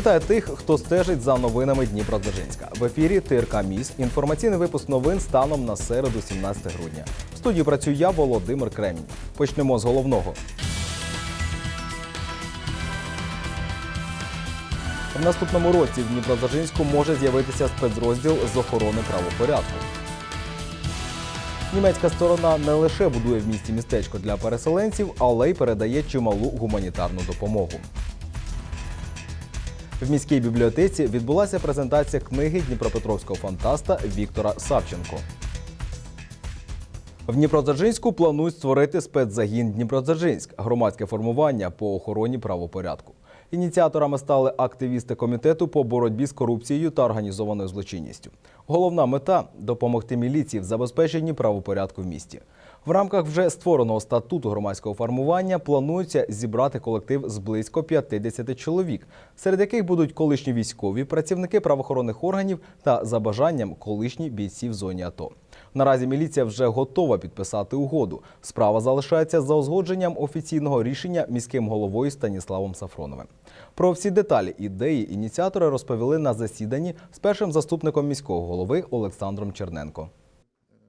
Вітаю тих, хто стежить за новинами Дніпродзержинська. В ефірі ТРК Міс. Інформаційний випуск новин станом на середу, 17 грудня. В студії працюю я, Володимир Кремінь. Почнемо з головного. В наступному році в Дніпродзержинську може з'явитися спецрозділ з охорони правопорядку. Німецька сторона не лише будує в місті містечко для переселенців, але й передає чималу гуманітарну допомогу. В міській бібліотеці відбулася презентація книги дніпропетровського фантаста Віктора Савченко. В Дніпродзержинську планують створити спецзагін Дніпродзержинськ громадське формування по охороні правопорядку. Ініціаторами стали активісти комітету по боротьбі з корупцією та організованою злочинністю. Головна мета допомогти міліції в забезпеченні правопорядку в місті. В рамках вже створеного статуту громадського формування планується зібрати колектив з близько 50 чоловік, серед яких будуть колишні військові, працівники правоохоронних органів та за бажанням колишні бійці в зоні АТО. Наразі міліція вже готова підписати угоду. Справа залишається за узгодженням офіційного рішення міським головою Станіславом Сафроновим. Про всі деталі ідеї ініціатори розповіли на засіданні з першим заступником міського голови Олександром Черненко.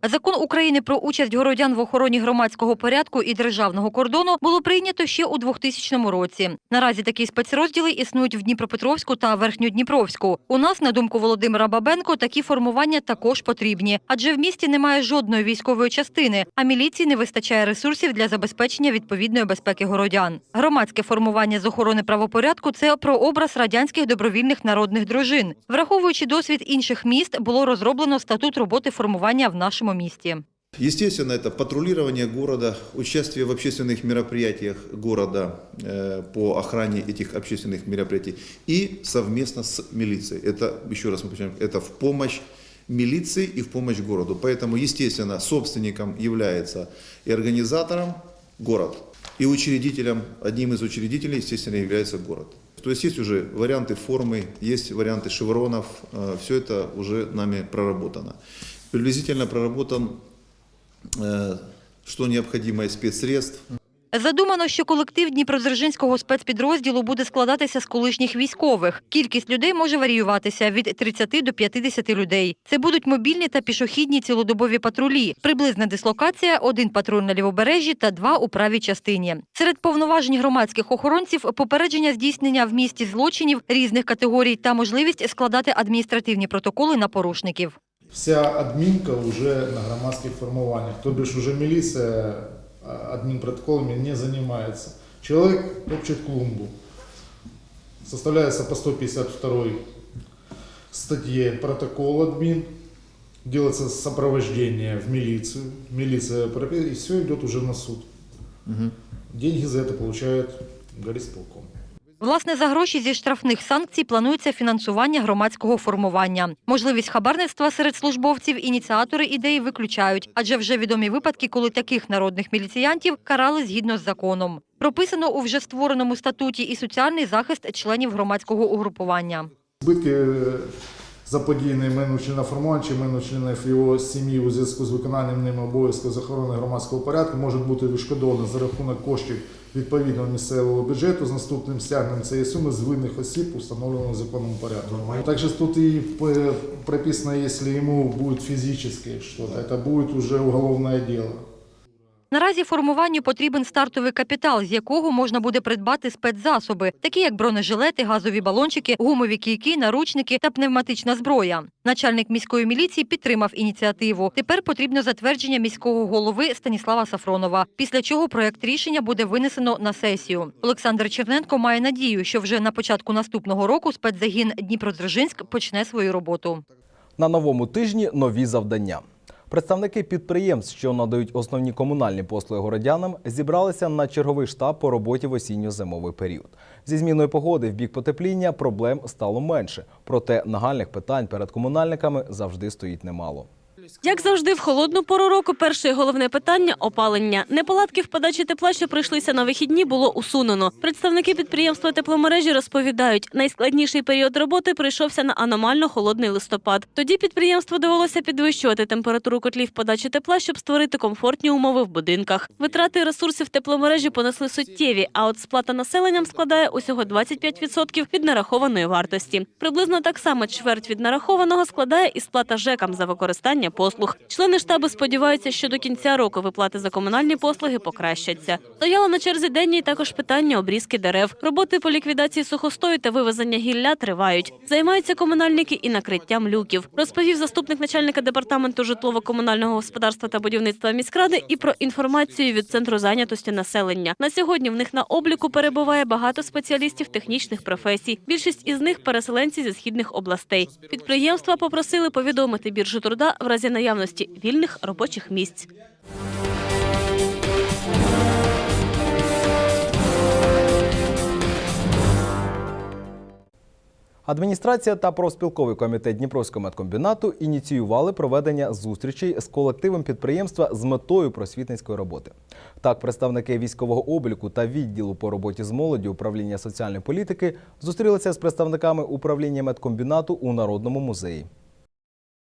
Закон України про участь городян в охороні громадського порядку і державного кордону було прийнято ще у 2000 році. Наразі такі спецрозділи існують в Дніпропетровську та Верхньодніпровську. У нас, на думку Володимира Бабенко, такі формування також потрібні, адже в місті немає жодної військової частини, а міліції не вистачає ресурсів для забезпечення відповідної безпеки городян. Громадське формування з охорони правопорядку це прообраз радянських добровільних народних дружин. Враховуючи досвід інших міст, було розроблено статут роботи формування в нашому місті. Естественно, это патрулирование города, участие в общественных мероприятиях города э, по охране этих общественных мероприятий и совместно с милицией. Это, еще раз мы подчеркиваем, это в помощь милиции и в помощь городу. Поэтому, естественно, собственником является и организатором город, и учредителем, одним из учредителей, естественно, является город. То есть есть уже варианты формы, есть варианты шевронов, все это уже нами проработано. Приблизительно проработан, э, что необходимо из спецсредств, Задумано, що колектив Дніпродзержинського спецпідрозділу буде складатися з колишніх військових. Кількість людей може варіюватися від 30 до 50 людей. Це будуть мобільні та пішохідні цілодобові патрулі. Приблизна дислокація – один патруль на лівобережжі та два у правій частині. Серед повноважень громадських охоронців – попередження здійснення в місті злочинів різних категорій та можливість складати адміністративні протоколи на порушників. Вся адмінка вже на громадських формуваннях. Тобто ж уже міліція адмінпротоколами не займається. Чоловік топчет клумбу. Составляется по 152 статье протокол админ. Делается сопровождение в милицию. Милиция и все идет уже на суд. Деньги за это получает горисполком. Власне, за гроші зі штрафних санкцій планується фінансування громадського формування. Можливість хабарництва серед службовців ініціатори ідеї виключають, адже вже відомі випадки, коли таких народних міліціянтів карали згідно з законом. Прописано у вже створеному статуті і соціальний захист членів громадського угрупування. Збитки е, заподіяні імену члена формування чи імену членів його сім'ї у зв'язку з виконанням ними обов'язків з охорони громадського порядку можуть бути відшкодовані за рахунок коштів відповідного місцевого бюджету з наступним стягненням цієї суми з винних осіб, установленого законом порядку. Также тут і приписано, прописано, если йому будет физическое что-то, это будет уже уголовное дело. Наразі формуванню потрібен стартовий капітал, з якого можна буде придбати спецзасоби, такі як бронежилети, газові балончики, гумові кійки, наручники та пневматична зброя. Начальник міської міліції підтримав ініціативу. Тепер потрібно затвердження міського голови Станіслава Сафронова, після чого проект рішення буде винесено на сесію. Олександр Черненко має надію, що вже на початку наступного року спецзагін Дніпродзержинськ почне свою роботу. На новому тижні нові завдання. Представники підприємств, що надають основні комунальні послуги городянам, зібралися на черговий штаб по роботі в осінньо-зимовий період. Зі зміною погоди в бік потепління проблем стало менше, проте нагальних питань перед комунальниками завжди стоїть немало. Як завжди, в холодну пору року перше і головне питання опалення. Неполадки в подачі тепла, що прийшлися на вихідні, було усунено. Представники підприємства тепломережі розповідають, найскладніший період роботи прийшовся на аномально холодний листопад. Тоді підприємству довелося підвищувати температуру котлів подачі тепла, щоб створити комфортні умови в будинках. Витрати ресурсів тепломережі понесли суттєві, а от сплата населенням складає усього 25% від нарахованої вартості. Приблизно так само чверть від нарахованого складає і сплата ЖЕКам за використання послуг. Члени штабу сподіваються, що до кінця року виплати за комунальні послуги покращаться. Стояло на черзі денні також питання обрізки дерев. Роботи по ліквідації сухостою та вивезення гілля тривають. Займаються комунальники і накриттям люків. Розповів заступник начальника департаменту житлово-комунального господарства та будівництва міськради і про інформацію від центру зайнятості населення. На сьогодні в них на обліку перебуває багато спеціалістів технічних професій. Більшість із них переселенці зі східних областей. Підприємства попросили повідомити біржу труда в разі наявності вільних робочих місць. Адміністрація та профспілковий комітет Дніпровського медкомбінату ініціювали проведення зустрічей з колективом підприємства з метою просвітницької роботи. Так, представники військового обліку та відділу по роботі з молоддю управління соціальної політики зустрілися з представниками управління медкомбінату у Народному музеї.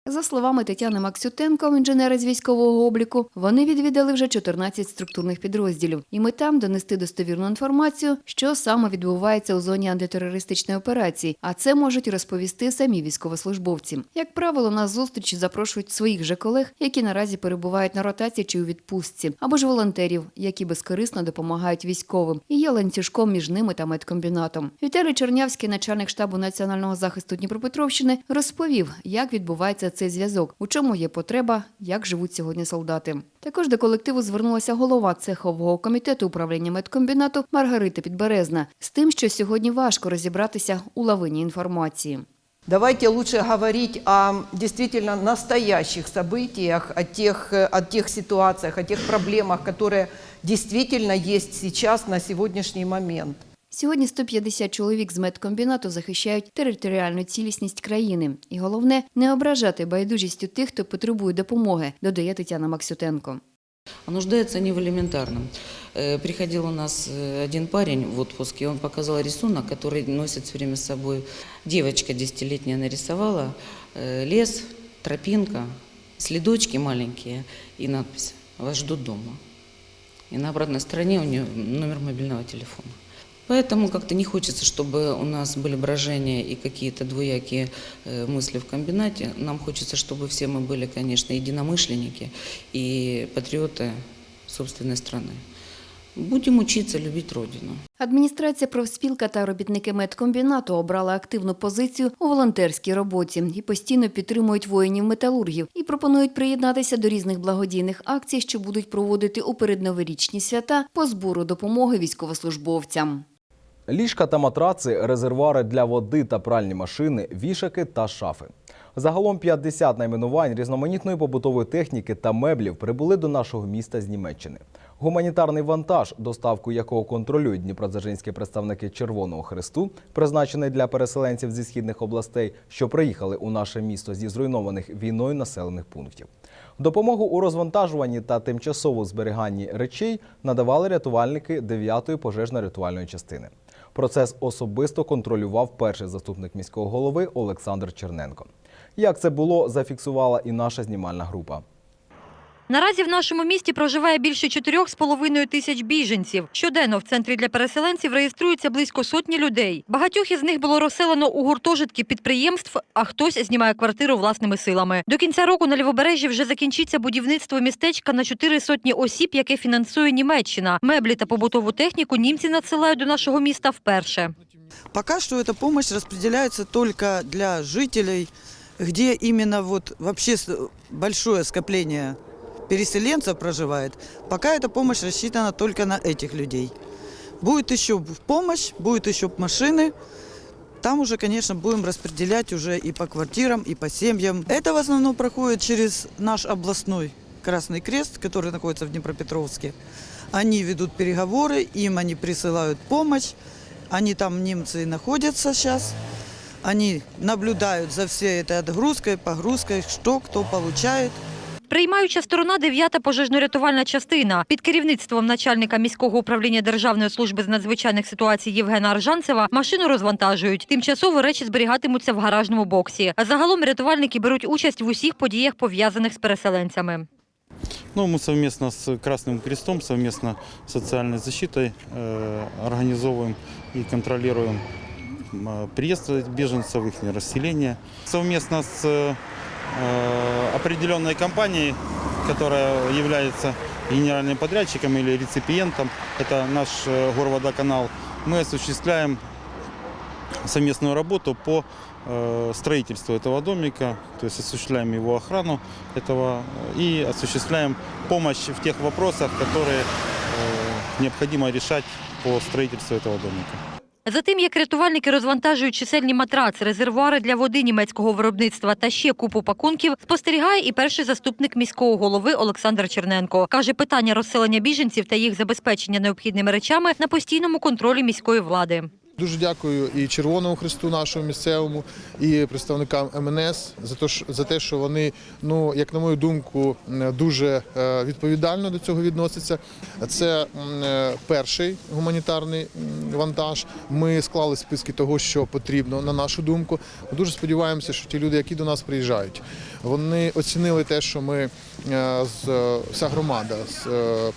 За словами Тетяни Максютенко, інженера з військового обліку, вони відвідали вже 14 структурних підрозділів, і метам донести достовірну інформацію, що саме відбувається у зоні антитерористичної операції. А це можуть розповісти самі військовослужбовці. Як правило, на зустрічі запрошують своїх же колег, які наразі перебувають на ротації чи у відпустці, або ж волонтерів, які безкорисно допомагають військовим, і є ланцюжком між ними та медкомбінатом. Віталій Чернявський, начальник штабу національного захисту Дніпропетровщини, розповів, як відбувається цей зв'язок, у чому є потреба, як живуть сьогодні солдати. Також до колективу звернулася голова цехового комітету управління медкомбінату Маргарита Підберезна з тим, що сьогодні важко розібратися у лавині інформації. Давайте лучше говорить о действительно настоящих событиях, о тех, э, о тех ситуациях, о тех проблемах, которые действительно есть сейчас на сегодняшний момент. Сьогодні 150 чоловік з медкомбінату захищають територіальну цілісність країни. І головне не ображати байдужістю тих, хто потребує допомоги, додає Тетяна Максютенко. А нуждается не в элементарном. Э, Приходил у нас э, один парень в отпуске, он показал рисунок, который носит все время с собой. Девочка десятилетняя нарисовала э, лес, тропинка, следочки маленькие и надпись «Вас ждут дома». И на обратной стороне у нее номер мобильного телефона. Поэтому как-то не хочется, чтобы у нас были брожения и какие-то двоякие э, мысли в комбинате. Нам хочется, чтобы все мы были, конечно, единомышленники и патриоты собственной страны. Будем учиться любить Родину. Адміністрація профспілка та робітники медкомбінату обрали активну позицію у волонтерській роботі і постійно підтримують воїнів-металургів і пропонують приєднатися до різних благодійних акцій, що будуть проводити у передноворічні свята по збору допомоги військовослужбовцям. Ліжка та матраци, резервуари для води та пральні машини, вішаки та шафи. Загалом 50 найменувань різноманітної побутової техніки та меблів прибули до нашого міста з Німеччини. Гуманітарний вантаж, доставку якого контролюють дніпродзержинські представники Червоного Хресту, призначений для переселенців зі східних областей, що приїхали у наше місто зі зруйнованих війною населених пунктів. Допомогу у розвантажуванні та тимчасовому зберіганні речей надавали рятувальники 9-ї пожежно-рятувальної частини. Процес особисто контролював перший заступник міського голови Олександр Черненко. Як це було, зафіксувала і наша знімальна група. Наразі в нашому місті проживає більше 4,5 тисяч біженців. Щоденно в центрі для переселенців реєструється близько сотні людей. Багатьох із них було розселено у гуртожитки підприємств, а хтось знімає квартиру власними силами. До кінця року на Лівобережжі вже закінчиться будівництво містечка на 4 сотні осіб, яке фінансує Німеччина. Меблі та побутову техніку німці надсилають до нашого міста вперше. Пока что эта помощь распределяется только для жителей, где именно вот вообще большое скопление переселенцев проживает. Пока эта помощь рассчитана только на этих людей. Будет еще помощь, будет еще машины. Там уже, конечно, будем распределять уже и по квартирам, и по семьям. Это в основном проходит через наш областной Красный Крест, который находится в Днепропетровске. Они ведут переговоры, им они присылают помощь. Они там, немцы, находятся сейчас. Они наблюдают за всей этой отгрузкой, погрузкой, что кто получает. Приймаюча сторона – 9-та пожежно-рятувальна частина. Під керівництвом начальника міського управління Державної служби з надзвичайних ситуацій Євгена Аржанцева машину розвантажують. Тимчасово речі зберігатимуться в гаражному боксі. А загалом рятувальники беруть участь в усіх подіях, пов'язаних з переселенцями. Ну, мы совместно с Красным Крестом, совместно с социальной защитой э, организовываем и контролируем э, приезд беженцев, их расселение. Совместно с э, определенной компанией, которая является генеральным подрядчиком или реципиентом, это наш э, Горводоканал, мы осуществляем совместную работу по э, строительству этого домика, то есть осуществляем его охрану этого э, и осуществляем помощь в тех вопросах, которые э, необходимо решать по строительству этого домика. За тим, як рятувальники розвантажують чисельні матраци, резервуари для води німецького виробництва та ще купу пакунків, спостерігає і перший заступник міського голови Олександр Черненко. Каже, питання розселення біженців та їх забезпечення необхідними речами на постійному контролі міської влади. Дуже дякую і Червоному Христу нашому місцевому, і представникам МНС за те, за те, що вони, ну як на мою думку, дуже е, відповідально до цього відносяться. Це е, перший гуманітарний вантаж. Ми склали списки того, що потрібно, на нашу думку. Ми дуже сподіваємося, що ті люди, які до нас приїжджають, вони оцінили те, що ми е, вся громада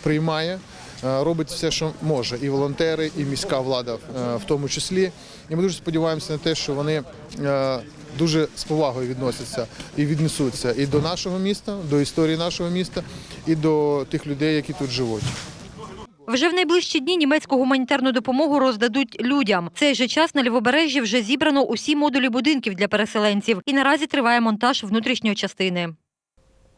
приймає робить все, що може, і волонтери, і міська влада е, в тому числі. І ми дуже сподіваємося на те, що вони е, дуже з повагою відносяться і віднесуться і до нашого міста, до історії нашого міста, і до тих людей, які тут живуть. Вже в найближчі дні німецьку гуманітарну допомогу роздадуть людям. Цей же час на лівобережжі вже зібрано усі модулі будинків для переселенців, і наразі триває монтаж внутрішньої частини.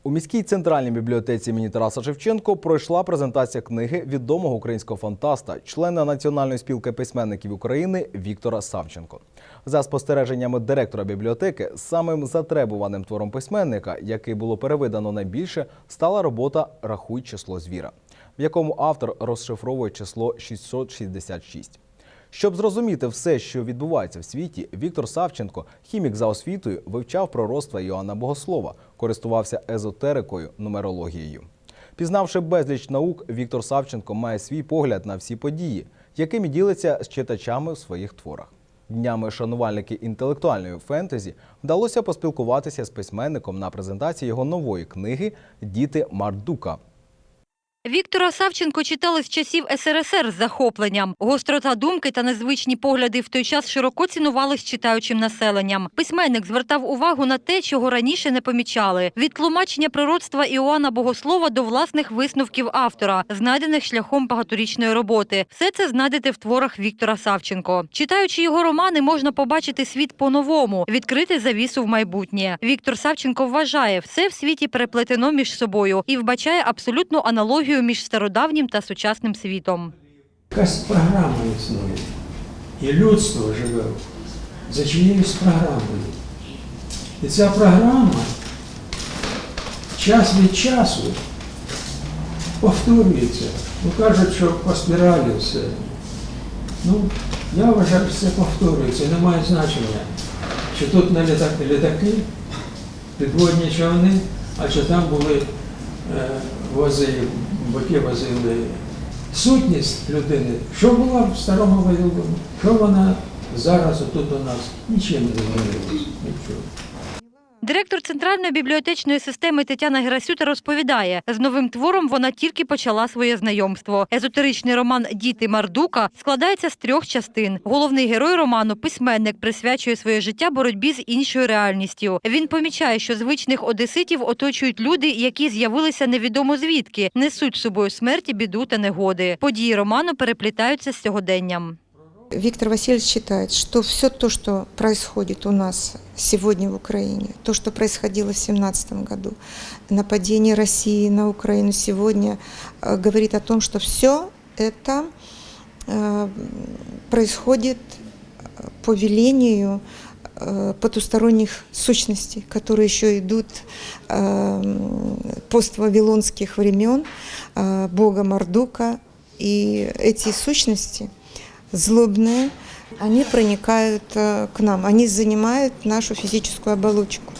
У міській центральній бібліотеці імені Тараса Шевченко пройшла презентація книги відомого українського фантаста, члена Національної спілки письменників України Віктора Савченко. За спостереженнями директора бібліотеки, самим затребуваним твором письменника, який було перевидано найбільше, стала робота Рахуй число звіра, в якому автор розшифровує число 666. Щоб зрозуміти все, що відбувається в світі, Віктор Савченко, хімік за освітою, вивчав пророцтва Йоанна Богослова, користувався езотерикою, нумерологією. Пізнавши безліч наук, Віктор Савченко має свій погляд на всі події, якими ділиться з читачами в своїх творах. Днями шанувальники інтелектуальної фентезі вдалося поспілкуватися з письменником на презентації його нової книги Діти Мардука. Віктора Савченко читали з часів СРСР з захопленням. Гострота думки та незвичні погляди в той час широко цінувались читаючим населенням. Письменник звертав увагу на те, чого раніше не помічали: від тлумачення пророцтва Іоанна Богослова до власних висновків автора, знайдених шляхом багаторічної роботи. Все це знайдете в творах Віктора Савченко. Читаючи його романи, можна побачити світ по-новому, відкрити завісу в майбутнє. Віктор Савченко вважає, все в світі переплетено між собою і вбачає абсолютну аналогію між стародавнім та сучасним світом. Якась програма існує. І людство живе за чиєюсь програмою. І ця програма час від часу повторюється. Ну, кажуть, що по спіралі все. Ну, я вважаю, що це повторюється, не має значення, чи тут не літак, не літаки, підводні човни, а чи там були е, вози, бики возили сутність людини, що була в старому Вавилоні, що вона зараз отут у нас, нічим не змінилася. Нічого. Директор центральної бібліотечної системи Тетяна Герасюта розповідає, з новим твором вона тільки почала своє знайомство. Езотеричний роман Діти Мардука складається з трьох частин. Головний герой роману письменник присвячує своє життя боротьбі з іншою реальністю. Він помічає, що звичних одеситів оточують люди, які з'явилися невідомо звідки, несуть з собою смерті, біду та негоди. Події роману переплітаються з сьогоденням. Виктор Васильевич считает, что все то, что происходит у нас сегодня в Украине, то, что происходило в 2017 году, нападение России на Украину сегодня, э, говорит о том, что все это э, происходит э, по велению потусторонних сущностей, которые еще идут поствавилонских времен, бога Мардука. И эти сущности злобные, они проникают э, к нам, они занимают нашу физическую оболочку.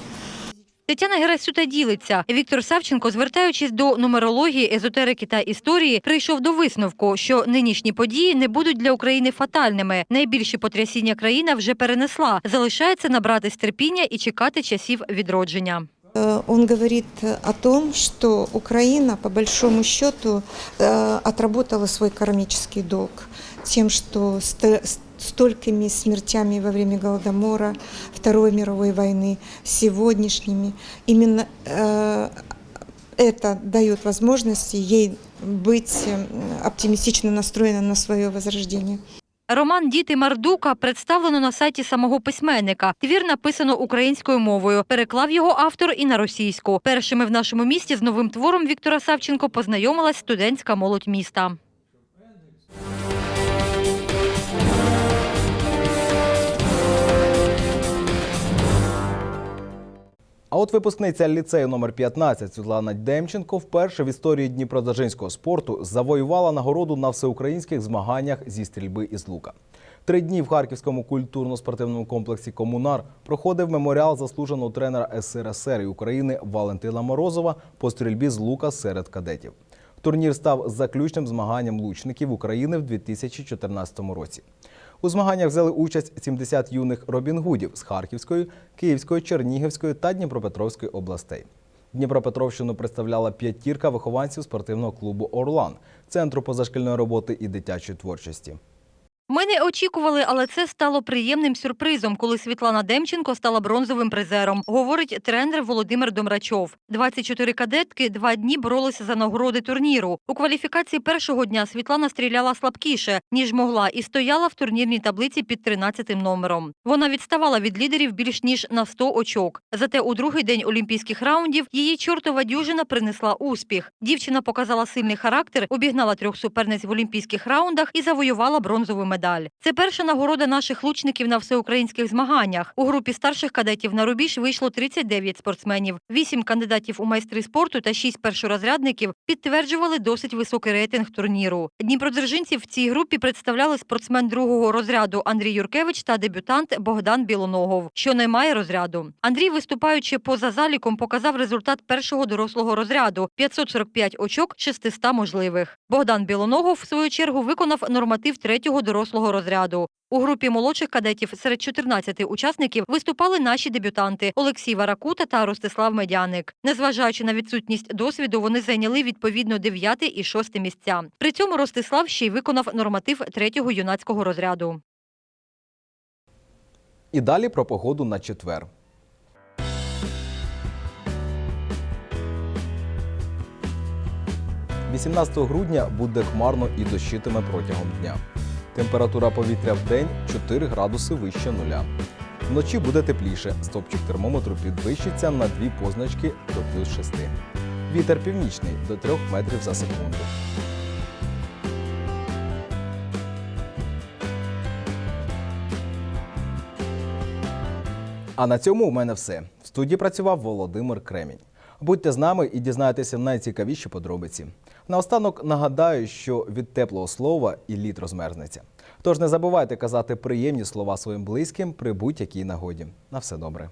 Тетяна Герасюта ділиться. Віктор Савченко, звертаючись до нумерології, езотерики та історії, прийшов до висновку, що нинішні події не будуть для України фатальними. Найбільші потрясіння країна вже перенесла. Залишається набратись терпіння і чекати часів відродження. Э, Он говорит о том, что Украина, по большому счету, э, отработала свой кармический долг тем, что ст- с- столькими смертями во время Голодомора, Второй мировой войны, сегодняшними. Именно э, это дает возможности ей быть э, оптимистично настроенной на свое возрождение. Роман Діти Мардука представлено на сайті самого письменника. Твір написано українською мовою. Переклав його автор і на російську. Першими в нашому місті з новим твором Віктора Савченко познайомилась студентська молодь міста. От випускниця ліцею номер 15 Світлана Демченко вперше в історії Дніпродзержинського спорту завоювала нагороду на всеукраїнських змаганнях зі стрільби із лука. Три дні в Харківському культурно-спортивному комплексі Комунар проходив меморіал заслуженого тренера СРСР і України Валентина Морозова по стрільбі з лука серед кадетів. Турнір став заключним змаганням лучників України в 2014 році. У змаганнях взяли участь 70 юних Робінгудів з Харківської, Київської, Чернігівської та Дніпропетровської областей. Дніпропетровщину представляла п'ятірка вихованців спортивного клубу Орлан, центру позашкільної роботи і дитячої творчості. Ми не очікували, але це стало приємним сюрпризом, коли Світлана Демченко стала бронзовим призером, говорить тренер Володимир Домрачов. 24 кадетки два дні боролися за нагороди турніру. У кваліфікації першого дня Світлана стріляла слабкіше, ніж могла, і стояла в турнірній таблиці під 13 номером. Вона відставала від лідерів більш ніж на 100 очок. Зате у другий день олімпійських раундів її чортова дюжина принесла успіх. Дівчина показала сильний характер, обігнала трьох суперниць в олімпійських раундах і завоювала бронзову медаль. Це перша нагорода наших лучників на всеукраїнських змаганнях. У групі старших кадетів на рубіж вийшло 39 спортсменів. Вісім кандидатів у майстри спорту та шість першорозрядників підтверджували досить високий рейтинг турніру. Дніпродзержинців в цій групі представляли спортсмен другого розряду Андрій Юркевич та дебютант Богдан Білоногов, що не має розряду. Андрій, виступаючи поза заліком, показав результат першого дорослого розряду 545 очок 600 можливих. Богдан Білоногов, в свою чергу, виконав норматив третього дорослого розряду. У групі молодших кадетів серед 14 учасників виступали наші дебютанти Олексій Варакута та Ростислав Медяник. Незважаючи на відсутність досвіду, вони зайняли відповідно 9 і 6 місця. При цьому Ростислав ще й виконав норматив третього юнацького розряду. І далі про погоду на четвер. – 18 грудня буде хмарно і дощитиме протягом дня. Температура повітря в день 4 градуси вище нуля. Вночі буде тепліше. Стопчик термометру підвищиться на дві позначки до плюс 6. Вітер північний до 3 метрів за секунду. А на цьому у мене все. В студії працював Володимир Кремінь. Будьте з нами і дізнайтеся найцікавіші подробиці. Наостанок нагадаю, що від теплого слова і лід розмерзнеться. Тож не забувайте казати приємні слова своїм близьким при будь-якій нагоді. На все добре.